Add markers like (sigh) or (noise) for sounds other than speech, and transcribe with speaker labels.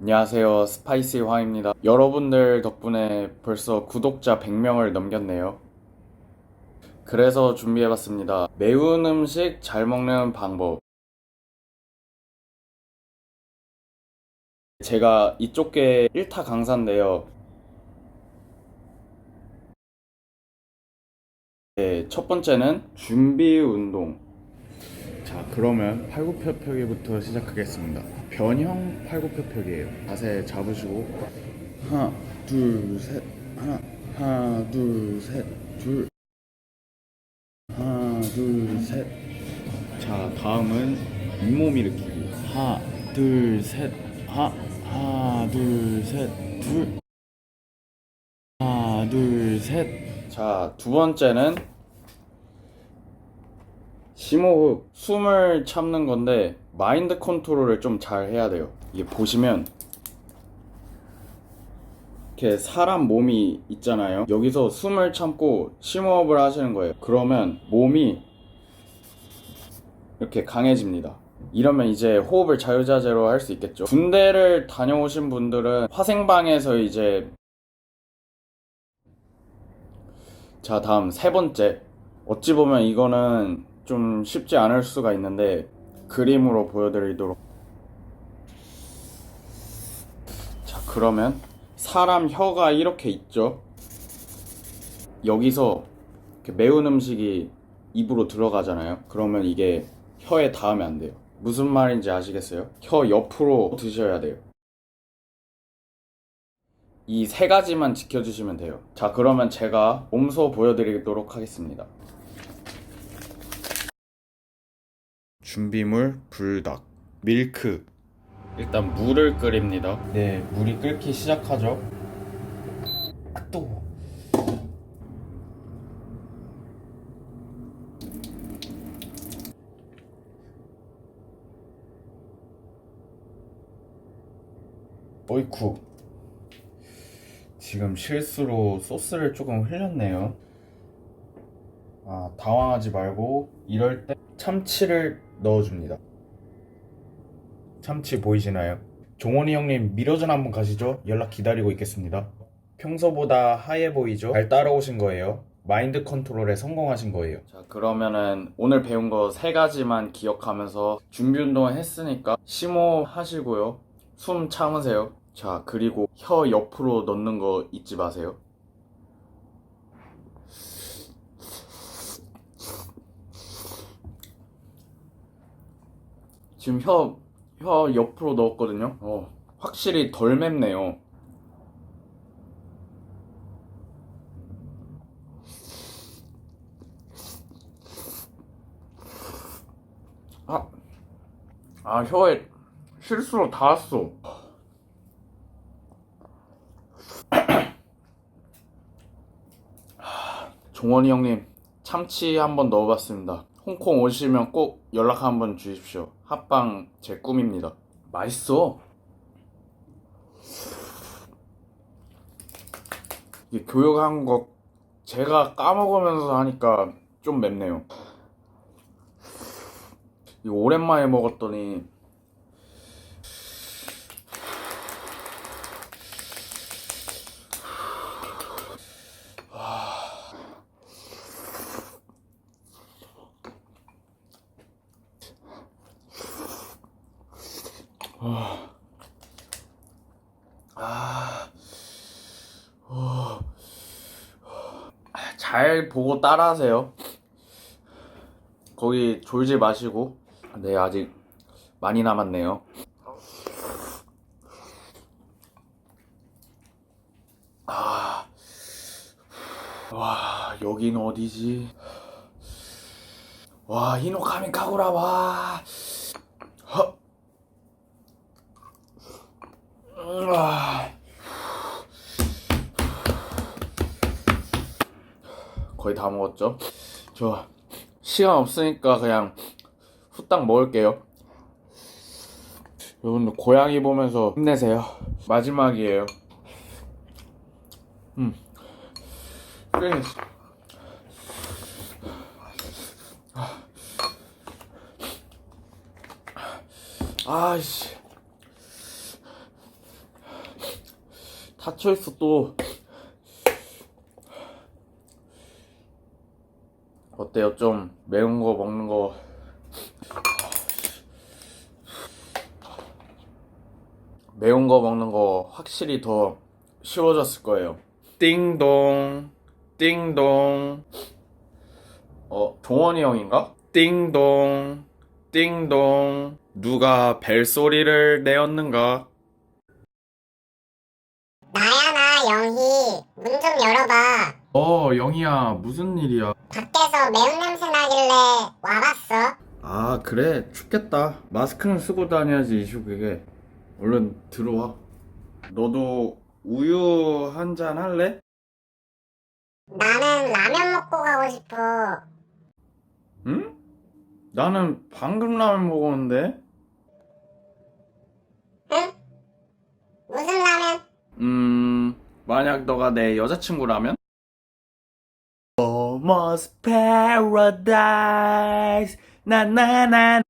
Speaker 1: 안녕하세요. 스파이시 황입니다. 여러분들 덕분에 벌써 구독자 100명을 넘겼네요. 그래서 준비해봤습니다. 매운 음식 잘 먹는 방법. 제가 이쪽 게 1타 강사인데요. 네, 첫 번째는 준비 운동. 자, 그러면 팔굽혀펴기부터 시작하겠습니다. 변형 팔굽혀펴기예요. 자세 잡으시고 하나, 둘, 셋, 하나, 하나, 둘, 셋, 둘, 하나, 둘, 셋. 자, 다음은 잇몸 일으키기. 하나, 둘, 셋, 하, 하나, 둘, 셋, 둘, 하나, 둘, 셋. 자, 두 번째는 심호흡, 숨을 참는 건데 마인드 컨트롤을 좀 잘 해야 돼요. 이게 보시면 이렇게 사람 몸이 있잖아요. 여기서 숨을 참고 심호흡을 하시는 거예요. 그러면 몸이 이렇게 강해집니다. 이러면 이제 호흡을 자유자재로 할 수 있겠죠. 군대를 다녀오신 분들은 화생방에서 이제 자, 다음 세 번째. 어찌 보면 이거는 좀 쉽지 않을 수가 있는데 그림으로 보여드리도록. 자, 그러면 사람 혀가 이렇게 있죠. 여기서 매운 음식이 입으로 들어가잖아요. 그러면 이게 혀에 닿으면 안 돼요. 무슨 말인지 아시겠어요? 혀 옆으로 드셔야 돼요. 이 세 가지만 지켜주시면 돼요. 자, 그러면 제가 몸소 보여드리도록 하겠습니다. 준비물 불닭, 밀크. 일단 물을 끓입니다. 네, 물이 끓기 시작하죠. 아, 또. 어이쿠. 지금 실수로 소스를 조금 흘렸네요. 아, 당황하지 말고 이럴 때 참치를 넣어줍니다. 참치 보이시나요? 종원이 형님 미러전 한번 가시죠? 연락 기다리고 있겠습니다. 평소보다 하얘 보이죠? 잘 따라오신 거예요. 마인드 컨트롤에 성공하신 거예요. 자, 그러면은 오늘 배운 거 세 가지만 기억하면서 준비 운동을 했으니까 심호 하시고요. 숨 참으세요. 자, 그리고 혀 옆으로 넣는 거 잊지 마세요. 지금 혀, 혀 옆으로 넣었거든요. 어, 확실히 덜 맵네요. 아, 아, 혀에 실수로 닿았어. (clears throat) 종원이 형님, 참치 한번 넣어봤습니다. 홍콩 오시면 꼭 연락 한번 주십시오. 합방 제 꿈입니다. 맛있어. 이게 교육한 거 제가 까먹으면서 하니까 좀 맵네요. 오랜만에 먹었더니 잘 보고 따라하세요. 거기 졸지 마시고. 네, 아직 많이 남았네요. 아, 와, 여긴 어디지? 와, 히노카미 카구라, 와. 허. 음, 아. 거의 다 먹었죠? 저 시간 없으니까 그냥 후딱 먹을게요. 여러분들 고양이 보면서 힘내세요. 마지막이에요. 음. 피니시. 아이씨. 닫혀있어 또. 어때요? 좀 매운 거 먹는 거? 매운 거 먹는 거 확실히 더 쉬워졌을 거예요. 띵동 띵동. 어 종원이 형인가? 띵동 띵동. 누가 벨소리를 내었는가?
Speaker 2: 영희 문 좀 열어봐.
Speaker 1: 어 영희야 무슨 일이야?
Speaker 2: 밖에서 매운 냄새 나길래 와봤어?
Speaker 1: 아 그래? 춥겠다. 마스크는 쓰고 다녀야지 이슈그게 얼른 들어와. 너도 우유 한 잔 할래?
Speaker 2: 나는 라면 먹고 가고 싶어.
Speaker 1: 응? 나는 방금 라면 먹었는데
Speaker 2: 응? 무슨 라면?
Speaker 1: 음 만약 너가 내 여자친구라면? Almost paradise 나나나